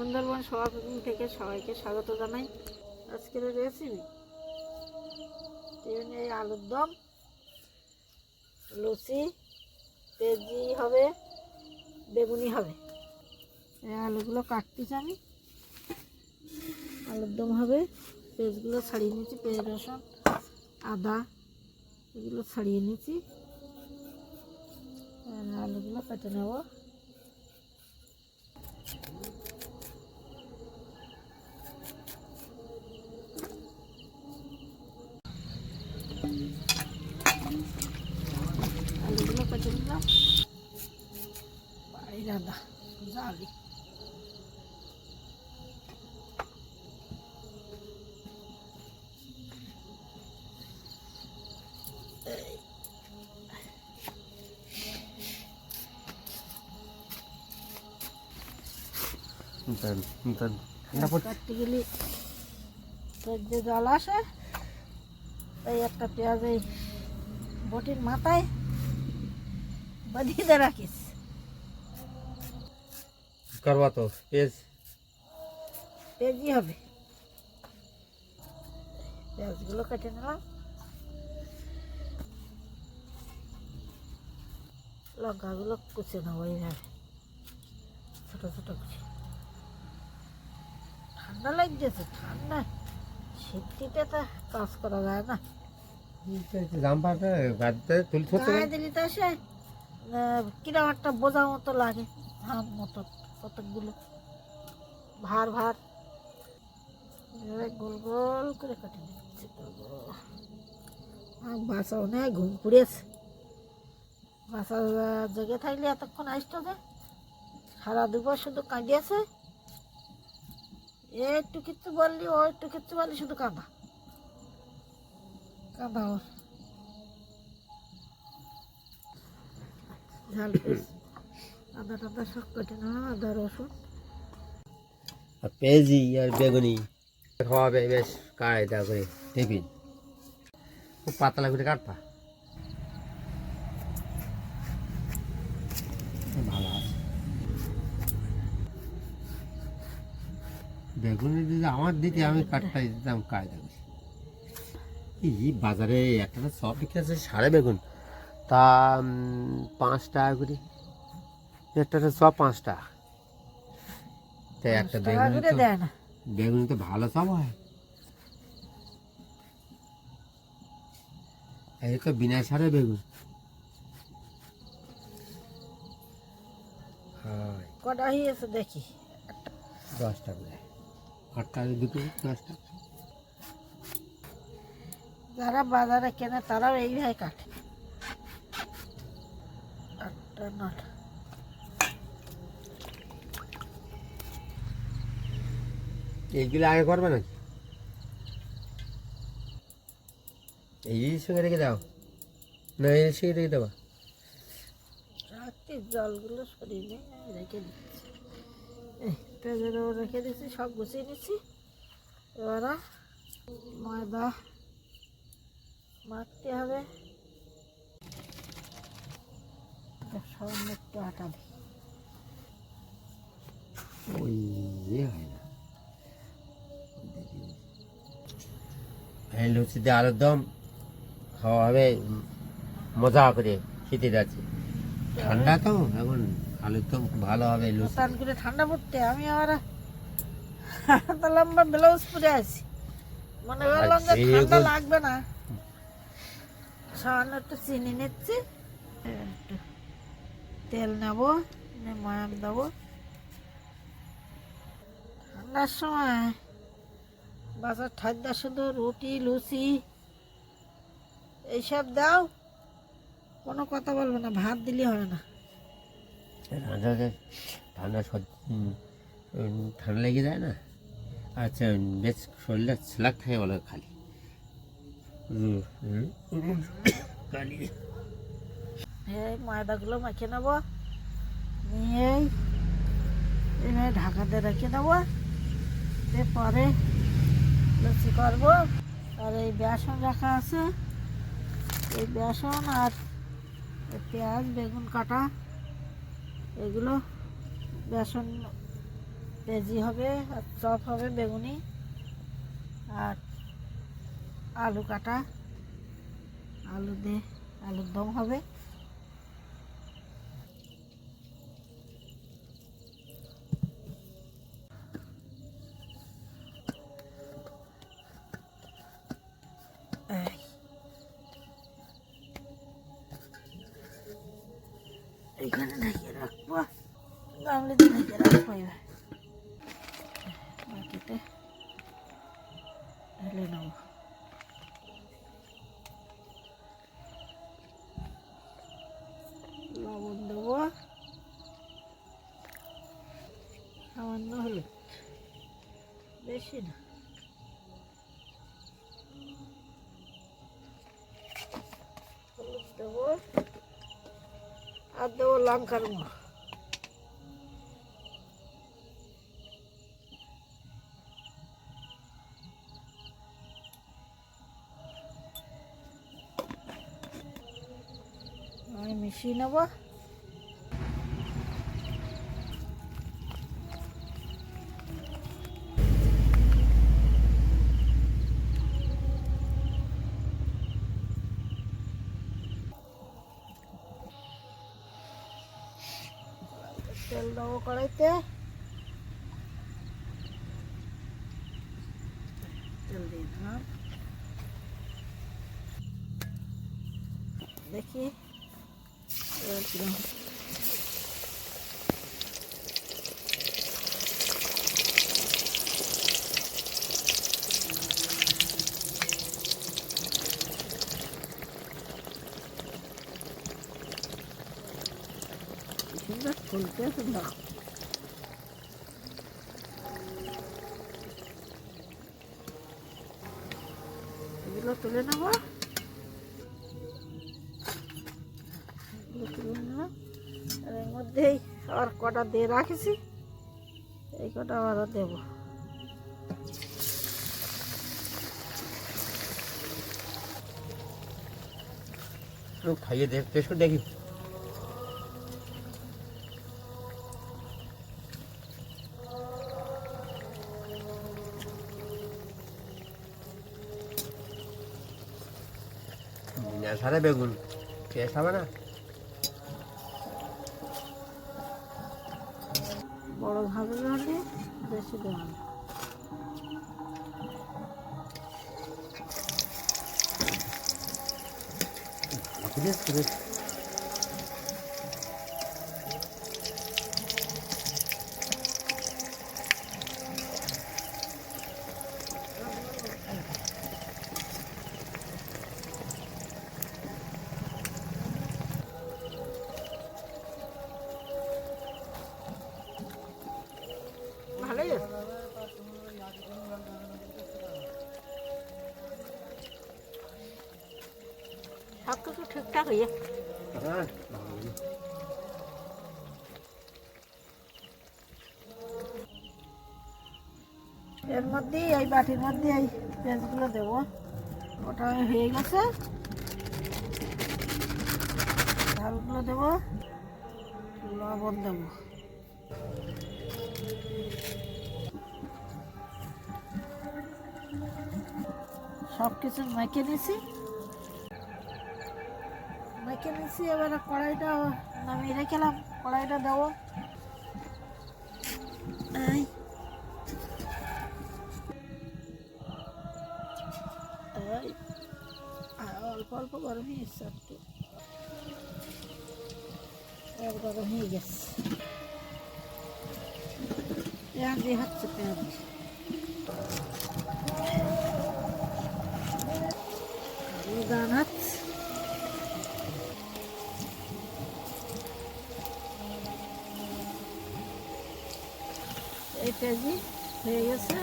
সুন্দরবন সভাপতি থেকে সবাইকে স্বাগত জানাই। আজকের রেসিপি এই আলুর দম, লুচি পেঁয়াজি হবে, বেগুনি হবে। এই আলুগুলো কাটতেছি আমি। আলুর দম হবে, পেঁয়াজগুলো ছাড়িয়ে নিয়েছি, পেঁয়াজ রসুন, আদা, এগুলো ছাড়িয়ে নিয়েছি। আলুগুলো কেটে নেব। আলুগুলো কেটে নিলাম বাড়ির আদা জালি কাটতে গেলে তোর যে জল আসে তাই একটা পেঁয়াজ এই বটির মাথায় বাঁধিয়ে রাখিস। করবা তো পেঁয়াজি। হবে। পেঁয়াজগুলো কেটে নিলাম। লঙ্কাগুলো কুচে নেব এইভাবে। ছোটো ছোটো কুচি। ঠান্ডা লাগতেছে ঠান্ডা। শীতটিতে তো কাজ করা যায় না। সে একটা মতো লাগে মতো ভার ভার। গোল গোল করে বাসা অনেক ঘুম পুড়েছে বাসা জেগে থাকলে এতক্ষণ আসতো যে, সারা দুপুর শুধু কাঁদিয়েছে। একটু কিচ্ছু বললি ও একটু কিচ্ছু বললি শুধু কাঁদা। কাঁদা ঝাল পেঁয়াজ আদা টাদা সব কেটে নিলাম আদা, রসুন। আর পেঁয়াজি আর বেগুনি। খাওয়াবে বেশ কায়দা করে টিফিন। পাতলা করে কাটবা। ভালো আছে। বেগুনি যদি আমার দিতে, আমি কাটটা দিতাম কায়দা এই বাজারে একটা সব বিক্রি আছে সাড়ে বেগুন। তা পাঁচ টাকা করে। একটা সব পাঁচ টাকা। তাই একটা বেগুন বেগুন তো ভালো সব হয়। এই তো বিনা সারে বেগুন। হয়। কটা হয়েছে দেখি। দশটা করে। আটটা দুটো দশটা। যারা বাজারে কেনে তারাও এইভাবে কাটে। আটটা নটা। এইগুলো আগে করবে নাকি? এই সঙ্গে রেখে দাও। না এর সঙ্গে রেখে দেবা। রাত্রি জলগুলো সরিয়ে নিয়ে রেখে দিচ্ছি। এই পেঁয়াজের রেখে দিচ্ছি সব গুছিয়ে নিচ্ছি। এবার ময়দা মাখতে হবে। সামান্য একটু আটা ওই ইয়ে হয় না। এই লুচিতে আলুর দম খাওয়া হবে মজা করে খেতে যাচ্ছে ঠান্ডা তো এখন আলুর দম খুব ভালো হবে লুচি। করে ঠান্ডা পড়তে আমি আবার তো লম্বা ব্লাউজ পরে আছি। মনে করলাম যে আর ঠান্ডা লাগবে না। সামান্য একটু চিনি নিচ্ছি। একটু তেল নেব ময়াম দেবো। ঠান্ডার সময় বাজার ঠান্ডা শুধু রুটি, লুচি, এইসব দাও। কোনো কথা বলবে না, ভাত দিলে হবে না। ঠান্ডাতে ঠান্ডা ঠান্ডা লেগে যায় না? আচ্ছা বেশ শরীরটা স্লাক থাকে বলে খালি। এই ময়দাগুলো মেখে নেব। নিয়ে এইভাবে ঢাকাতে রেখে দেবো। পরে লুচি করব। আর এই বেসন রাখা আছে। এই বেসন আর পেঁয়াজ, বেগুন, কাটা, এগুলো বেসন পেঁয়াজি হবে আর চপ হবে বেগুনি। আর আলু কাটা, আলু দিয়ে আলুর দম হবে। এই। এইখানে ঢেকে রাখব। গামলিতে ঢেকে রাখব এবার। সামান্য হলুদ বেশি না হলুদ দেবো আর দেবো লঙ্কার গুঁড়ো আমি মিশিয়ে নেব তেল দেবো কড়াইতে। তেল দিয়ে দিলাম। দেখি এবার সুন্দর ফুলতে সুন্দর এগুলো তুলে নেব। তুলে আর এর মধ্যেই আর কটা দিয়ে রাখেছি, এই কটা আবারও দেবো। খাইয়ে দেখ টেস্ট করে দেখি। সারে বেগুন। টেস্ট হবে না? বড় ভাবে হলে বেশি দেওয়া না। হ্যাঁ এর মধ্যেই, এই বাটির মধ্যে এই পেঁয়াজগুলো দেবো। ওটা হয়ে গেছে। ঝালগুলো দেবো। লবণ দেবো। সব কিছু মেখে নিছি। মেখে নিছি, এবারে কড়াইটা নামিয়ে রেখেলাম কড়াইটা দেবো। অল্প অল্প গরম হয়ে এসছে একটু। গরম হয়ে গেছে। পেঁয়াজ হচ্ছে পেঁয়াজ। আলু পেঁয়াজি হয়ে গেছে।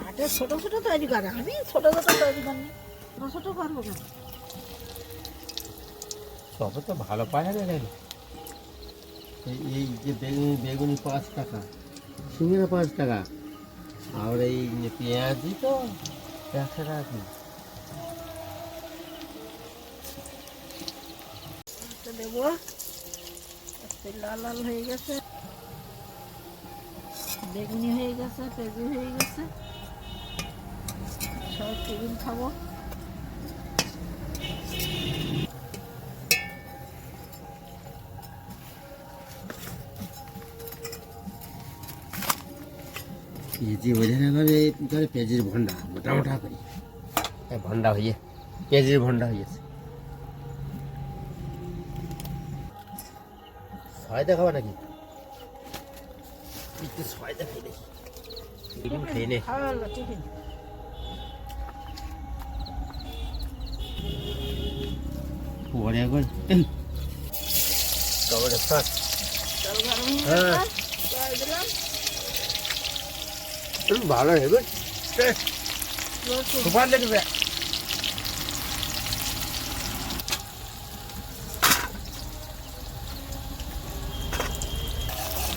হাটে ছোট ছোট তৈরি করে। আমি ছোট ছোট তৈরি করি। ছোট ছোট পারব কেন? সবে তো ভালো না রে। এই যে বেগুনি বেগুনি পাঁচ টাকা সিঙ্গিরা পাঁচ টাকা, আর এই পেঁয়াজি তো একশো টাকা কিলো। তো দেবো। লাল লাল হয়ে গেছে। বেগুনি হয়ে গেছে, পেঁপে হয়ে গেছে। সব টিফিন খাব। পেঁয়াজি বোঝানো ভাবে পেঁয়াজির ভন্ডা মোটা মোটা করি। এই ভন্ডা হয়ে পেঁয়াজির ভন্ডা হয়েছে ছয়টা খাবা নাকি? একটু দেখি। খেয়ে নে। পরে একবার। টমেটো গরম হয়ে ভালো হবে সুপার লাগবে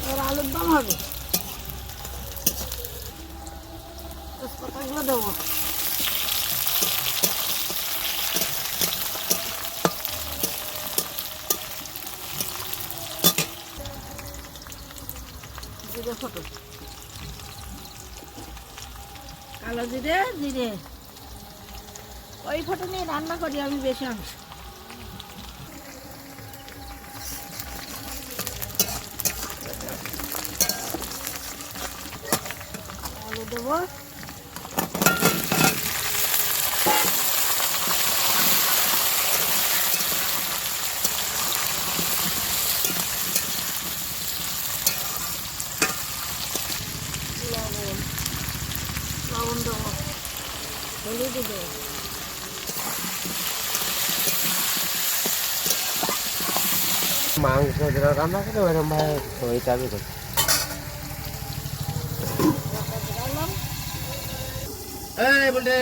এবার আলুর দম হবে। তেজপাতাগুলো দেবো। জিরে ফটো কালো জিরে জিরে। ওই ফটো নিয়ে রান্না করি আমি বেশি অংশ। দেবো। লবণ। লবণ দেবো। হলুদ দেবো। মাংস রান্না করে ওরকম ভাবে ওইটা আমি করি দিলাম এই বলতে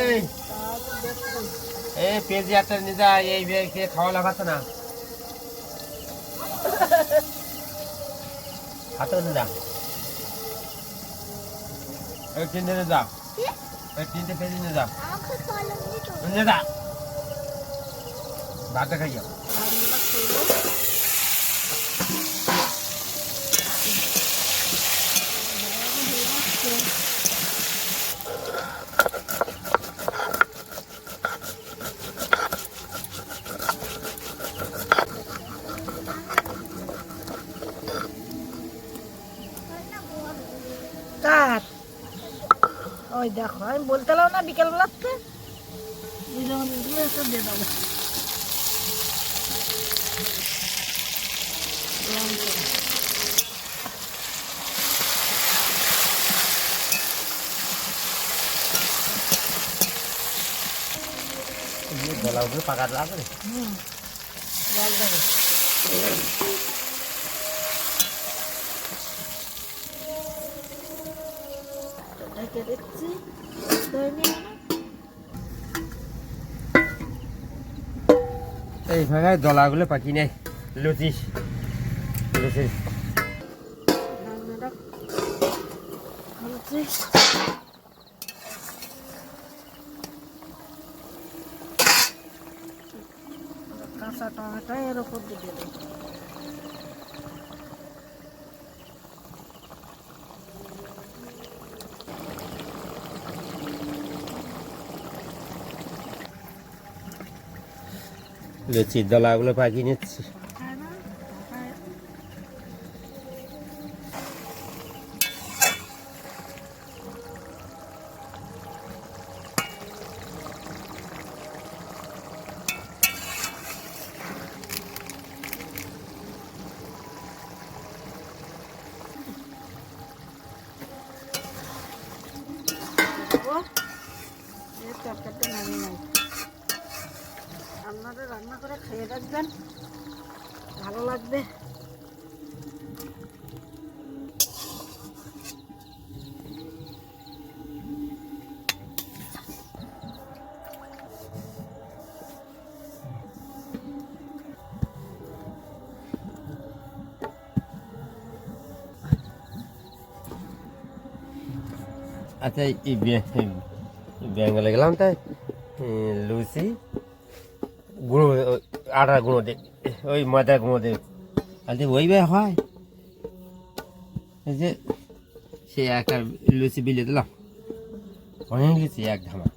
এই পেঁয়াজি একটা নিজা এই খেয়ে খাওয়া লাগাচ্ছে না? হাতে নিয়ে যা। এই তিনটে নিয়ে যা। এই তিনটে পেঁয়াজি নিয়ে যা। নিয়ে যা। ভাতটা খাইয়া রান্নাটা করব কার ওই দেখো আমি বলতে লাও না বিকেল বেলাতে যখন এগুলো এসে দিয়ে দেবো গলা উপরে পাকা লাগবে হুম জল দেবো। ঢেকে দিচ্ছি। এই দলাগুলো পাকি নেই। লুচি লুচি কাঁচা টমেটো এর উপর দিয়ে দেবো। লুচির দলাগুলো পাকি নিচ্ছি। খায় দেবো এই তরকারিটা নামিয়ে নেব আপনারা রান্না করে খেয়ে রাখবেন ভালো লাগবে। আচ্ছা এই বেঙ্গলে গেলাম তাই লুচি গুঁড়ো আটার গুঁড়ো দে, ওই ময়দা গুঁড়ো আরে ওই ওইভাবে হয় যে সে একটা লুচি বিলে দিলাম। অনেক লুচি এক ধামা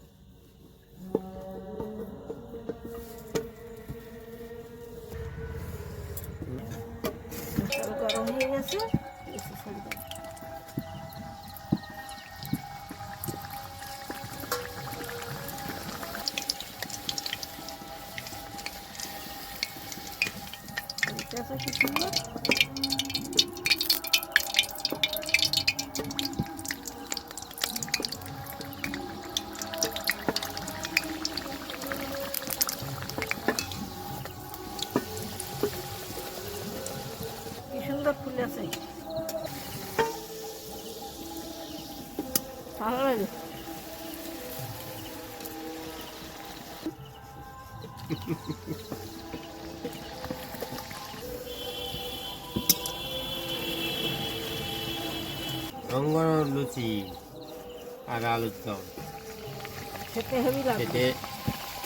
লুচি আর আলুর দম। খেতে হেবি লাগে খেতে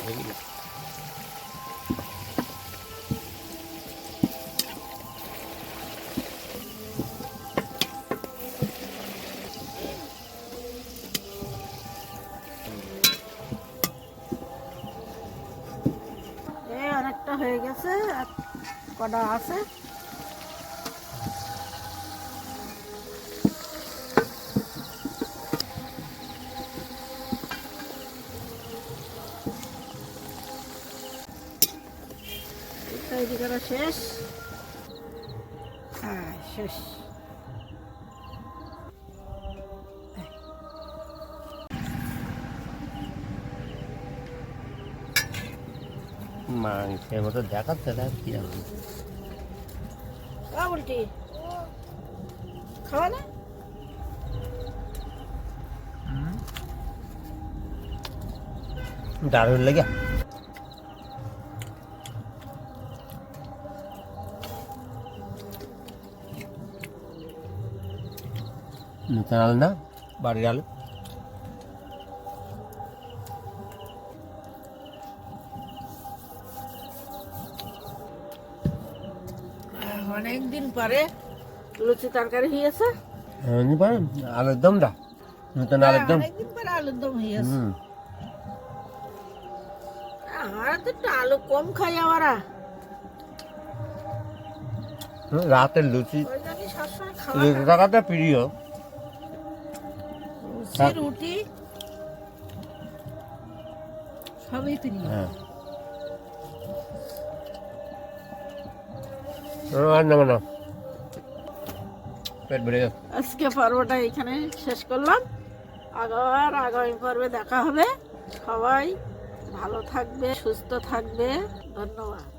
হেবি লাগে। অনেকটা হয়ে গেছে আর কটা আছে? তৈরি করা শেষ। হ্যাঁ শেষ। মাংসের মতো দেখাচ্ছে দেখ কি উল্টি। খাওয়া না? দারুণ লেগে নতুন আলু না বাড়ির আলু অনেক দিন পরে লুচি তরকারি হয়েছে নি পারেন আলুর দমটা নতুন আলুর দম? অনেকদিন পরে আলুর দম হয়েছে আমরা তো একটু আলু কম খাই আমরা রাতের লুচি লুচি টাকাটা প্রিয়। লুচি রুটি সবই প্রিয় হ্যাঁ। না না পেট ভরে গেছে আজকে পর্বটা এখানে শেষ করলাম। আবার আগামী পর্বে দেখা হবে। সবাই ভালো থাকবে সুস্থ থাকবে। ধন্যবাদ।